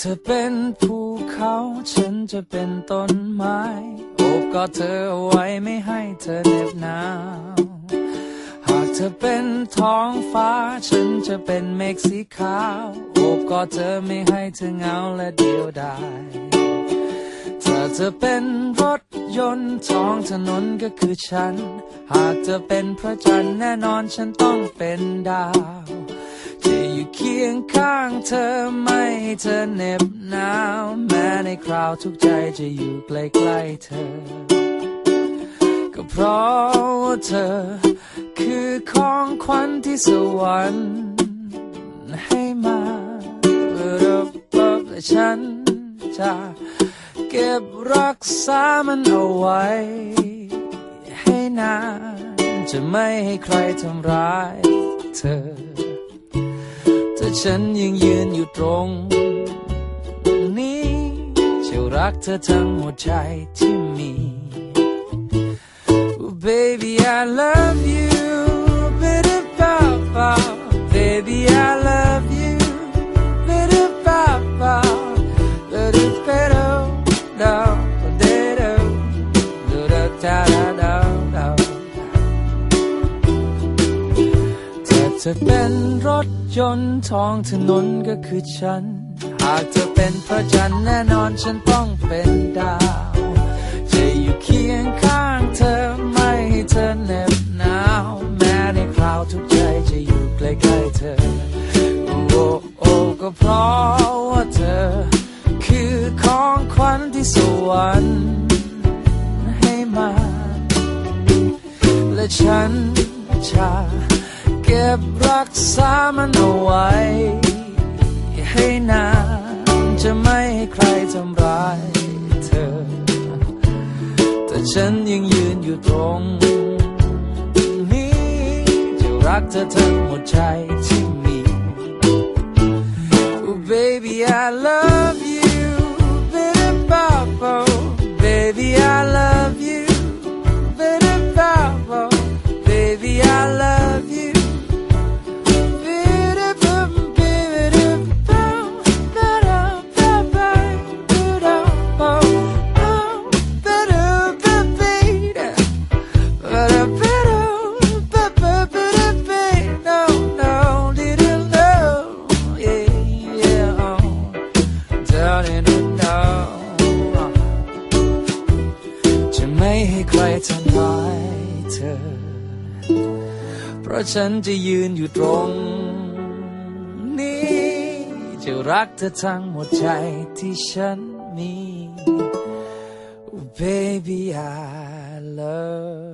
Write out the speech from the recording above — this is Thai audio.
เธอเป็นภูเขาฉันจะเป็นต้นไม้ โอบกอดเธอเอาไว้ไม่ให้เธอเหน็บหนาว ธอเป็นท้องฟ้า ฉันจะเป็นเมฆสีขาวโอบกอดเธอไม่ให้เธอเหงาและเดียวดายถ้าเธอเป็นรถยนต์ท้องถนนก็คือฉัน หากเธอเป็นพระจันทร์แน่นอนฉันต้องเป็นดาวจะอยู่เคียงข้างเธอไม่ให้เธอเหน็บหนาวแม้ในคราวทุกใจจะอยู่ใกล้ๆเธอ ก็เพราะเธอ คือของขวัญที่สวรรค์ให้มารับรับและฉันจะเก็บรักษามันเอาไว้ ให้นานจะไม่ให้ใครทำร้ายเธอแต่ฉันยังยืนอยู่ตรงนี้จะรักเธอทั้งหัวใจที่มี Oh, baby, I love you. เธอเป็นรถยนต์ท้องถนนก็คือฉัน หากเธอเป็นพระจันทร์แน่นอนฉันต้องเป็นดาว จะอยู่เคียงข้างเธอไม่ให้เธอเหน็บหนาว แม้ในคราวทุกใจจะอยู่ใกล้ๆเธอ โอ้โอ้ก็เพราะว่าเธอ คือของขวัญที่สวรรค์ให้มา และฉันจะ ก็บรักษามันเอาไว้ ให้นานจะไม่ให้ใครทำร้ายเธอ แต่ฉันยังยืนอยู่ตรงนี้ จะรักเธอทั้งหมดใจที่มี Oh baby I love ไม่ให้ใครทำร้ายเธอ เพราะฉันจะยืนอยู่ตรงนี้ จะรักเธอทั้งหมดใจที่ฉันมี Oh, baby I love